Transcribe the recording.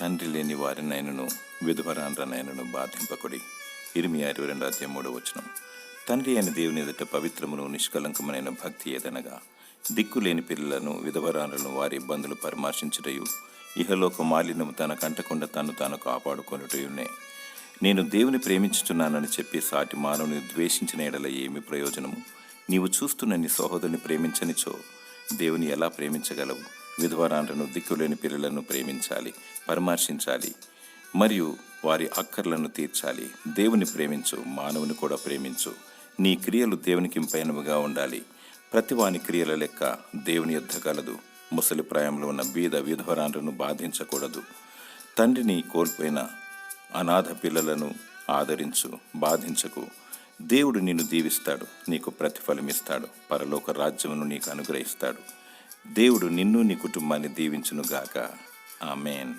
తండ్రి లేని వారినైనను విధవరాండ్రనైనను బాధింపకుడి. ఇరిమి ఇరవై రెండు అధ్యాయం మూడో వచనం. తండ్రి అయిన దేవుని ఎదుట పవిత్రమును నిష్కలంకమైన భక్తి ఏదనగా దిక్కులేని పిల్లలను విధవరాలను వారి ఇబ్బందులు పరామర్శించుటయు ఇహలోక మాలిన్యము తన కంటకుండా తను తాను కాపాడుకొనుటయునే నేను దేవుని ప్రేమించుచున్నానని చెప్పి సాటి మానవుని ద్వేషించిన ఎడల ఏమి ప్రయోజనము? నీవు చూస్తున్న నీ సహోదరుని ప్రేమించనిచో దేవుని ఎలా ప్రేమించగలవు? విధవరాండ్రను దిక్కులేని పిల్లలను ప్రేమించాలి పరామర్శించాలి మరియు వారి అక్కర్లను తీర్చాలి. దేవుని ప్రేమించు మానవుని కూడా ప్రేమించు. నీ క్రియలు దేవునికి పైనవిగా ఉండాలి. ప్రతి వాని క్రియల లెక్క దేవుని యుద్ధ కలదు ముసలి ప్రాయంలో ఉన్న బీద విధవరాండ్రను బాధించకూడదు. తండ్రిని కోల్పోయిన అనాథ పిల్లలను ఆదరించు బాధించకు. దేవుడు నిన్ను దీవిస్తాడు నీకు ప్రతిఫలమిస్తాడు. పరలోక రాజ్యమును నీకు అనుగ్రహిస్తాడు. దేవుడు నిన్ను నీ కుటుంబాన్ని దీవించునుగాక. ఆమెన్.